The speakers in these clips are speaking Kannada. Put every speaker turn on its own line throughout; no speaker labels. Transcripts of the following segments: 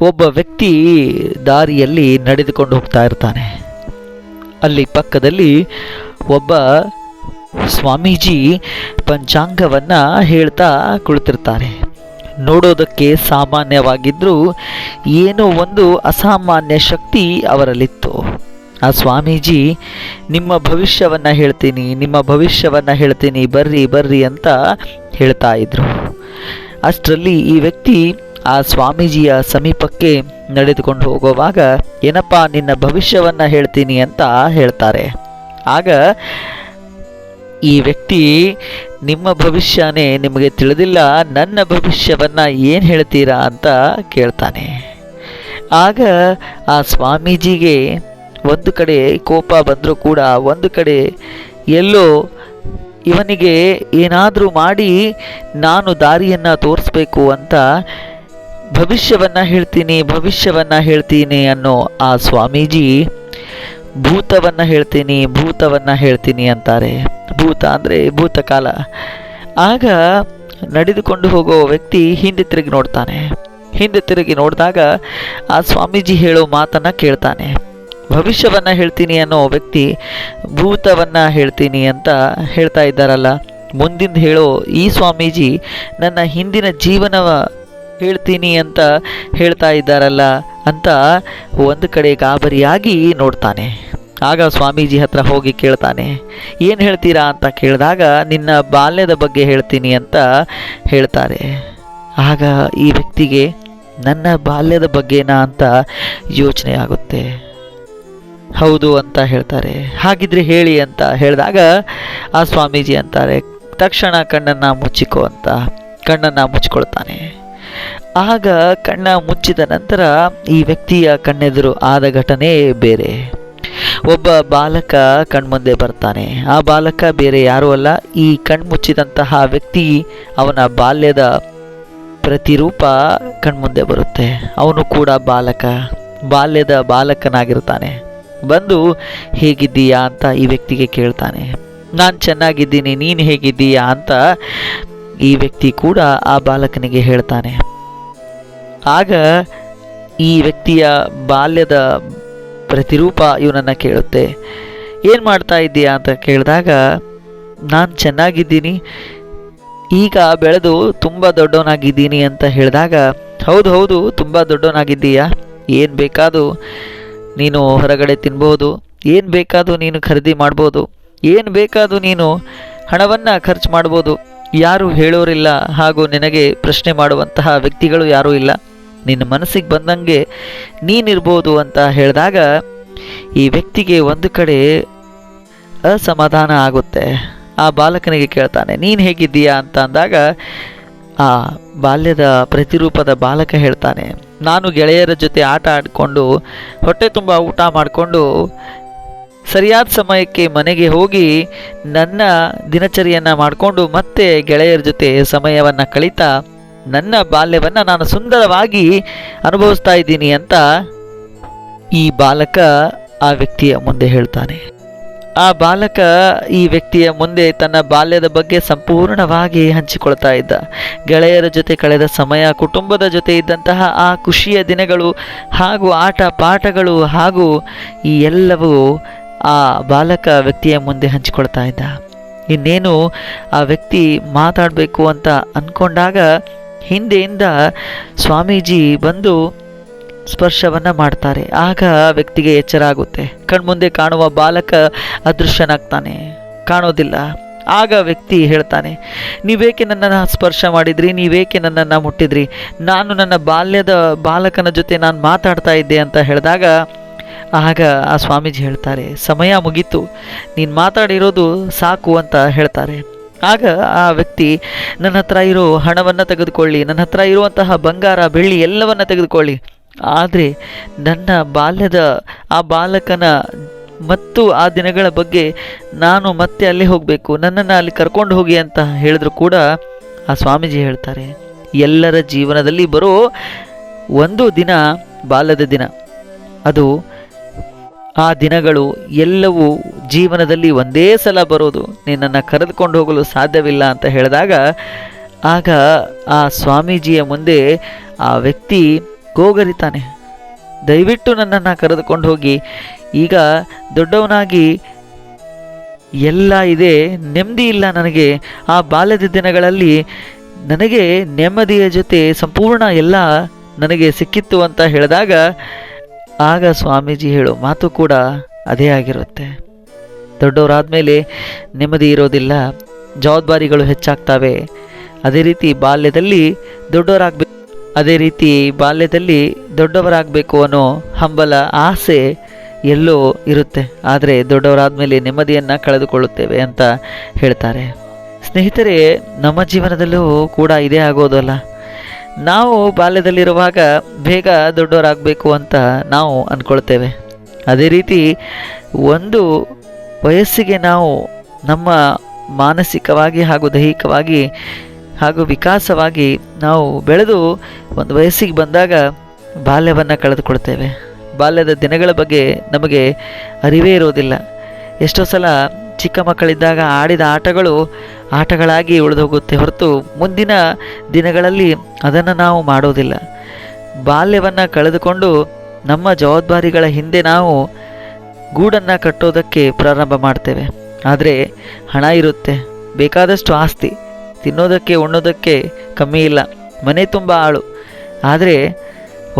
ಒಬ್ಬ ವ್ಯಕ್ತಿ ದಾರಿಯಲ್ಲಿ ನಡೆದುಕೊಂಡು ಹೋಗ್ತಾ ಇರ್ತಾನೆ. ಅಲ್ಲಿ ಪಕ್ಕದಲ್ಲಿ ಒಬ್ಬ ಸ್ವಾಮೀಜಿ ಪಂಚಾಂಗವನ್ನು ಹೇಳ್ತಾ ಕುಳಿತಿರ್ತಾರೆ. ನೋಡೋದಕ್ಕೆ ಸಾಮಾನ್ಯವಾಗಿದ್ದರೂ ಏನೋ ಒಂದು ಅಸಾಮಾನ್ಯ ಶಕ್ತಿ ಅವರಲ್ಲಿತ್ತು. ಆ ಸ್ವಾಮೀಜಿ, ನಿಮ್ಮ ಭವಿಷ್ಯವನ್ನು ಹೇಳ್ತೀನಿ, ನಿಮ್ಮ ಭವಿಷ್ಯವನ್ನು ಹೇಳ್ತೀನಿ, ಬರ್ರಿ ಬರ್ರಿ ಅಂತ ಹೇಳ್ತಾ ಇದ್ರು. ಅಷ್ಟರಲ್ಲಿ ಈ ವ್ಯಕ್ತಿ ಆ ಸ್ವಾಮೀಜಿಯ ಸಮೀಪಕ್ಕೆ ನಡೆದುಕೊಂಡು ಹೋಗುವಾಗ, ಏನಪ್ಪ ನಿನ್ನ ಭವಿಷ್ಯವನ್ನು ಹೇಳ್ತೀನಿ ಅಂತ ಹೇಳ್ತಾರೆ. ಆಗ ಈ ವ್ಯಕ್ತಿ, ನಿಮ್ಮ ಭವಿಷ್ಯನೇ ನಿಮಗೆ ತಿಳಿದಿಲ್ಲ, ನನ್ನ ಭವಿಷ್ಯವನ್ನು ಏನು ಹೇಳ್ತೀರಾ ಅಂತ ಕೇಳ್ತಾನೆ. ಆಗ ಆ ಸ್ವಾಮೀಜಿಗೆ ಒಂದು ಕಡೆ ಕೋಪ ಬಂದರೂ ಕೂಡ ಒಂದು ಕಡೆ ಎಲ್ಲೋ ಇವನಿಗೆ ಏನಾದರೂ ಮಾಡಿ ನಾನು ದಾರಿಯನ್ನು ತೋರಿಸ್ಬೇಕು ಅಂತ ಭವಿಷ್ಯವನ್ನು ಹೇಳ್ತೀನಿ ಭವಿಷ್ಯವನ್ನು ಹೇಳ್ತೀನಿ ಅನ್ನೋ ಆ ಸ್ವಾಮೀಜಿ ಭೂತವನ್ನು ಹೇಳ್ತೀನಿ ಭೂತವನ್ನು ಹೇಳ್ತೀನಿ ಅಂತಾರೆ. ಭೂತ ಅಂದರೆ ಭೂತಕಾಲ. ಆಗ ನಡೆದುಕೊಂಡು ಹೋಗೋ ವ್ಯಕ್ತಿ ಹಿಂದೆ ತಿರುಗಿ ನೋಡ್ತಾನೆ. ಹಿಂದೆ ತಿರುಗಿ ನೋಡಿದಾಗ ಆ ಸ್ವಾಮೀಜಿ ಹೇಳೋ ಮಾತನ್ನು ಕೇಳ್ತಾನೆ. ಭವಿಷ್ಯವನ್ನು ಹೇಳ್ತೀನಿ ಅನ್ನೋ ವ್ಯಕ್ತಿ ಭೂತವನ್ನು ಹೇಳ್ತೀನಿ ಅಂತ ಹೇಳ್ತಾ ಇದ್ದಾರಲ್ಲ. ಮುಂದಿಂದ ಹೇಳೋ ಈ ಸ್ವಾಮೀಜಿ ನನ್ನ ಹಿಂದಿನ ಜೀವನವ ಹೇಳ್ತೀನಿ ಅಂತ ಹೇಳ್ತಾ ಇದ್ದಾರಲ್ಲ ಅಂತ ಒಂದು ಕಡೆ ಗಾಬರಿಯಾಗಿ ನೋಡ್ತಾನೆ. ಆಗ ಸ್ವಾಮೀಜಿ ಹತ್ರ ಹೋಗಿ ಕೇಳ್ತಾನೆ, ಏನು ಹೇಳ್ತೀರಾ ಅಂತ ಕೇಳಿದಾಗ ನಿನ್ನ ಬಾಲ್ಯದ ಬಗ್ಗೆ ಹೇಳ್ತೀನಿ ಅಂತ ಹೇಳ್ತಾರೆ. ಆಗ ಈ ವ್ಯಕ್ತಿಗೆ, ನನ್ನ ಬಾಲ್ಯದ ಬಗ್ಗೆನಾ ಅಂತ ಯೋಚನೆ ಆಗುತ್ತೆ. ಹೌದು ಅಂತ ಹೇಳ್ತಾರೆ. ಹಾಗಿದ್ರೆ ಹೇಳಿ ಅಂತ ಹೇಳಿದಾಗ ಆ ಸ್ವಾಮೀಜಿ ಅಂತಾರೆ, ತಕ್ಷಣ ಕಣ್ಣನ್ನು ಮುಚ್ಚಿಕೋ ಅಂತ. ಕಣ್ಣನ್ನು ಮುಚ್ಕೊಳ್ತಾನೆ. ಆಗ ಕಣ್ಣ ಮುಚ್ಚಿದ ನಂತರ ಈ ವ್ಯಕ್ತಿಯ ಕಣ್ಣೆದುರು ಆದ ಘಟನೆ ಬೇರೆ. ಒಬ್ಬ ಬಾಲಕ ಕಣ್ಮುಂದೆ ಬರ್ತಾನೆ. ಆ ಬಾಲಕ ಬೇರೆ ಯಾರೂ ಅಲ್ಲ. ಈ ಕಣ್ಮುಚ್ಚಿದಂತಹ ವ್ಯಕ್ತಿ ಅವನ ಬಾಲ್ಯದ ಪ್ರತಿರೂಪ ಕಣ್ಮುಂದೆ ಬರುತ್ತೆ. ಅವನು ಕೂಡ ಬಾಲಕ. ಬಾಲ್ಯದ ಬಾಲಕನಾಗಿರ್ತಾನೆ. ಬಂದು, ಹೇಗಿದ್ದೀಯಾ? ಅಂತ ಈ ವ್ಯಕ್ತಿಗೆ ಕೇಳ್ತಾನೆ. ನಾನು ಚೆನ್ನಾಗಿದ್ದೀನಿ. ನೀನು ಹೇಗಿದ್ದೀಯಾ? ಅಂತ ಈ ವ್ಯಕ್ತಿ ಕೂಡ ಆ ಬಾಲಕನಿಗೆ ಹೇಳ್ತಾನೆ. ಆಗ ಈ ವ್ಯಕ್ತಿಯ ಬಾಲ್ಯದ ಪ್ರತಿರೂಪ ಇವನನ್ನು ಕೇಳುತ್ತೆ. ಏನು ಮಾಡ್ತಾ ಇದ್ದೀಯಾ ಅಂತ ಕೇಳಿದಾಗ, ನಾನು ಚೆನ್ನಾಗಿದ್ದೀನಿ, ಈಗ ಬೆಳೆದು ತುಂಬ ದೊಡ್ಡವನಾಗಿದ್ದೀನಿ ಅಂತ ಹೇಳಿದಾಗ, ಹೌದು ಹೌದು, ತುಂಬ ದೊಡ್ಡವನಾಗಿದ್ದೀಯಾ? ಏನು ಬೇಕಾದರೂ ನೀನು ಹೊರಗಡೆ ತಿನ್ಬೋದು, ಏನು ಬೇಕಾದರೂ ನೀನು ಖರೀದಿ ಮಾಡ್ಬೋದು, ಏನು ಬೇಕಾದರೂ ನೀನು ಹಣವನ್ನು ಖರ್ಚು ಮಾಡ್ಬೋದು. ಯಾರು ಹೇಳೋರಿಲ್ಲ ಹಾಗೂ ನಿನಗೆ ಪ್ರಶ್ನೆ ಮಾಡುವಂತಹ ವ್ಯಕ್ತಿಗಳು ಯಾರೂ ಇಲ್ಲ. ನಿನ್ನ ಮನಸ್ಸಿಗೆ ಬಂದಂಗೆ ನೀನಿರ್ಬೋದು ಅಂತ ಹೇಳಿದಾಗ ಈ ವ್ಯಕ್ತಿಗೆ ಒಂದು ಕಡೆ ಅಸಮಾಧಾನ ಆಗುತ್ತೆ. ಆ ಬಾಲಕನಿಗೆ ಕೇಳ್ತಾನೆ, ನೀನು ಹೇಗಿದ್ದೀಯಾ? ಅಂತ ಅಂದಾಗ ಆ ಬಾಲ್ಯದ ಪ್ರತಿರೂಪದ ಬಾಲಕ ಹೇಳ್ತಾನೆ, ನಾನು ಗೆಳೆಯರ ಜೊತೆ ಆಟ ಆಡಿಕೊಂಡು, ಹೊಟ್ಟೆ ತುಂಬ ಊಟ ಮಾಡಿಕೊಂಡು ಸರಿಯಾದ ಸಮಯಕ್ಕೆ ಮನೆಗೆ ಹೋಗಿ ನನ್ನ ದಿನಚರಿಯನ್ನು ಮಾಡಿಕೊಂಡು ಮತ್ತೆ ಗೆಳೆಯರ ಜೊತೆ ಸಮಯವನ್ನು ಕಳೀತಾ ನನ್ನ ಬಾಲ್ಯವನ್ನು ನಾನು ಸುಂದರವಾಗಿ ಅನುಭವಿಸ್ತಾ ಇದ್ದೀನಿ ಅಂತ ಈ ಬಾಲಕ ಆ ವ್ಯಕ್ತಿಯ ಮುಂದೆ ಹೇಳ್ತಾನೆ. ಆ ಬಾಲಕ ಈ ವ್ಯಕ್ತಿಯ ಮುಂದೆ ತನ್ನ ಬಾಲ್ಯದ ಬಗ್ಗೆ ಸಂಪೂರ್ಣವಾಗಿ ಹಂಚಿಕೊಳ್ತಾ ಇದ್ದ. ಗೆಳೆಯರ ಜೊತೆ ಕಳೆದ ಸಮಯ, ಕುಟುಂಬದ ಜೊತೆ ಇದ್ದಂತಹ ಆ ಖುಷಿಯ ದಿನಗಳು ಹಾಗೂ ಆಟ ಪಾಠಗಳು ಹಾಗೂ ಈ ಎಲ್ಲವೂ ಆ ಬಾಲಕ ವ್ಯಕ್ತಿಯ ಮುಂದೆ ಹಂಚಿಕೊಳ್ತಾ ಇದ್ದ. ಇನ್ನೇನು ಆ ವ್ಯಕ್ತಿ ಮಾತಾಡಬೇಕು ಅಂತ ಅಂದ್ಕೊಂಡಾಗ ಹಿಂದೆಯಿಂದ ಸ್ವಾಮೀಜಿ ಬಂದು ಸ್ಪರ್ಶವನ್ನು ಮಾಡ್ತಾರೆ. ಆಗ ವ್ಯಕ್ತಿಗೆ ಎಚ್ಚರ ಆಗುತ್ತೆ. ಕಣ್ಮುಂದೆ ಕಾಣುವ ಬಾಲಕ ಅದೃಶ್ಯನಾಗ್ತಾನೆ. ಕಾಣೋದಿಲ್ಲ. ಆಗ ವ್ಯಕ್ತಿ ಹೇಳ್ತಾನೆ, ನೀವೇಕೆ ನನ್ನನ್ನು ಸ್ಪರ್ಶ ಮಾಡಿದ್ರಿ? ನೀವೇಕೆ ನನ್ನನ್ನು ಮುಟ್ಟಿದ್ರಿ? ನಾನು ನನ್ನ ಬಾಲ್ಯದ ಬಾಲಕನ ಜೊತೆ ನಾನು ಮಾತಾಡ್ತಾ ಇದ್ದೆ ಅಂತ ಹೇಳಿದಾಗ ಆಗ ಆ ಸ್ವಾಮೀಜಿ ಹೇಳ್ತಾರೆ, ಸಮಯ ಮುಗೀತು. ನೀನು ಮಾತಾಡಿರೋದು ಸಾಕು ಅಂತ ಹೇಳ್ತಾರೆ. ಆಗ ಆ ವ್ಯಕ್ತಿ, ನನ್ನ ಹತ್ರ ಇರೋ ಹಣವನ್ನು ತೆಗೆದುಕೊಳ್ಳಿ, ನನ್ನ ಹತ್ರ ಇರುವಂತಹ ಬಂಗಾರ, ಬೆಳ್ಳಿ ಎಲ್ಲವನ್ನು ತೆಗೆದುಕೊಳ್ಳಿ. ಆದರೆ ನನ್ನ ಬಾಲ್ಯದ ಆ ಬಾಲಕನ ಮತ್ತು ಆ ದಿನಗಳ ಬಗ್ಗೆ ನಾನು ಮತ್ತೆ ಅಲ್ಲಿ ಹೋಗಬೇಕು. ನನ್ನನ್ನು ಅಲ್ಲಿ ಕರ್ಕೊಂಡು ಹೋಗಿ ಅಂತ ಹೇಳಿದ್ರು ಕೂಡ ಆ ಸ್ವಾಮೀಜಿ ಹೇಳ್ತಾರೆ. ಎಲ್ಲರ ಜೀವನದಲ್ಲಿ ಬರೋ ಒಂದು ದಿನ ಬಾಲ್ಯದ ದಿನ. ಅದು ಆ ದಿನಗಳು ಎಲ್ಲವೂ ಜೀವನದಲ್ಲಿ ಒಂದೇ ಸಲ ಬರೋದು. ನಿನ್ನನ್ನು ಕರೆದುಕೊಂಡು ಹೋಗಲು ಸಾಧ್ಯವಿಲ್ಲ ಅಂತ ಹೇಳಿದಾಗ, ಆಗ ಆ ಸ್ವಾಮೀಜಿಯ ಮುಂದೆ ಆ ವ್ಯಕ್ತಿ ಗೋಗರಿತಾನೆ. ದಯವಿಟ್ಟು ನನ್ನನ್ನು ಕರೆದುಕೊಂಡು ಹೋಗಿ. ಈಗ ದೊಡ್ಡವನಾಗಿ ಎಲ್ಲ ಇದೆ, ನೆಮ್ಮದಿ ಇಲ್ಲ ನನಗೆ. ಆ ಬಾಲ್ಯದ ದಿನಗಳಲ್ಲಿ ನನಗೆ ನೆಮ್ಮದಿಯ ಜೊತೆ ಸಂಪೂರ್ಣ ಎಲ್ಲ ನನಗೆ ಸಿಕ್ಕಿತ್ತು ಅಂತ ಹೇಳಿದಾಗ ಆಗ ಸ್ವಾಮೀಜಿ ಹೇಳೋ, ಮಾತು ಕೂಡ ಅದೇ ಆಗಿರುತ್ತೆ. ದೊಡ್ಡವರಾದ ಮೇಲೆ ನೆಮ್ಮದಿ ಇರೋದಿಲ್ಲ, ಜವಾಬ್ದಾರಿಗಳು ಹೆಚ್ಚಾಗ್ತವೆ. ಅದೇ ರೀತಿ ಬಾಲ್ಯದಲ್ಲಿ ದೊಡ್ಡವರಾಗಬೇಕು ಅದೇ ರೀತಿ ಬಾಲ್ಯದಲ್ಲಿ ದೊಡ್ಡವರಾಗಬೇಕು ಅನ್ನೋ ಹಂಬಲ, ಆಸೆ ಎಲ್ಲೋ ಇರುತ್ತೆ. ಆದರೆ ದೊಡ್ಡವರಾದ ಮೇಲೆ ನೆಮ್ಮದಿಯನ್ನು ಕಳೆದುಕೊಳ್ಳುತ್ತೇವೆ ಅಂತ ಹೇಳ್ತಾರೆ. ಸ್ನೇಹಿತರೆ, ನಮ್ಮ ಜೀವನದಲ್ಲೂ ಕೂಡ ಇದೇ ಆಗೋದಲ್ಲ ನಾವು ಬಾಲ್ಯದಲ್ಲಿರುವಾಗ ಬೇಗ ದೊಡ್ಡವರಾಗಬೇಕು ಅಂತ ನಾವು ಅಂದ್ಕೊಳ್ತೇವೆ ಅದೇ ರೀತಿ ಒಂದು ವಯಸ್ಸಿಗೆ ನಾವು ನಮ್ಮ ಮಾನಸಿಕವಾಗಿ ಹಾಗೂ ದೈಹಿಕವಾಗಿ ಹಾಗೂ ವಿಕಾಸವಾಗಿ ನಾವು ಬೆಳೆದು ಒಂದು ವಯಸ್ಸಿಗೆ ಬಂದಾಗ ಬಾಲ್ಯವನ್ನು ಕಳೆದುಕೊಳ್ತೇವೆ. ಬಾಲ್ಯದ ದಿನಗಳ ಬಗ್ಗೆ ನಮಗೆ ಅರಿವೇ ಇರೋದಿಲ್ಲ. ಎಷ್ಟೋ ಸಲ ಚಿಕ್ಕ ಮಕ್ಕಳಿದ್ದಾಗ ಆಡಿದ ಆಟಗಳು ಆಟಗಳಾಗಿ ಉಳಿದೋಗುತ್ತೆ ಹೊರತು ಮುಂದಿನ ದಿನಗಳಲ್ಲಿ ಅದನ್ನು ನಾವು ಮಾಡೋದಿಲ್ಲ. ಬಾಲ್ಯವನ್ನು ಕಳೆದುಕೊಂಡು ನಮ್ಮ ಜವಾಬ್ದಾರಿಗಳ ಹಿಂದೆ ನಾವು ಗೂಡನ್ನು ಕಟ್ಟೋದಕ್ಕೆ ಪ್ರಾರಂಭ ಮಾಡ್ತೇವೆ. ಆದರೆ ಹಣ ಇರುತ್ತೆ, ಬೇಕಾದಷ್ಟು ಆಸ್ತಿ, ತಿನ್ನೋದಕ್ಕೆ ಉಣ್ಣೋದಕ್ಕೆ ಕಮ್ಮಿ ಇಲ್ಲ, ಮನೆ ತುಂಬ ಆಳು. ಆದರೆ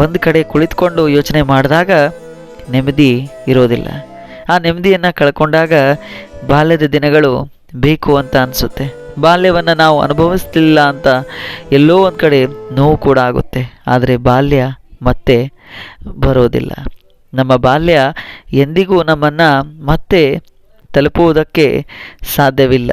ಒಂದು ಕಡೆ ಕುಳಿತುಕೊಂಡು ಯೋಚನೆ ಮಾಡಿದಾಗ ನೆಮ್ಮದಿ ಇರೋದಿಲ್ಲ. ಆ ನೆಮ್ಮದಿಯನ್ನು ಕಳ್ಕೊಂಡಾಗ ಬಾಲ್ಯದ ದಿನಗಳು ಬೇಕು ಅಂತ ಅನಿಸುತ್ತೆ. ಬಾಲ್ಯವನ್ನು ನಾವು ಅನುಭವಿಸ್ತಿಲ್ಲ ಅಂತ ಎಲ್ಲೋ ಒಂದು ಕಡೆ ನೋವು ಕೂಡ ಆಗುತ್ತೆ. ಆದರೆ ಬಾಲ್ಯ ಮತ್ತೆ ಬರೋದಿಲ್ಲ. ನಮ್ಮ ಬಾಲ್ಯ ಎಂದಿಗೂ ನಮ್ಮನ್ನು ಮತ್ತೆ ತಲುಪುವುದಕ್ಕೆ ಸಾಧ್ಯವಿಲ್ಲ.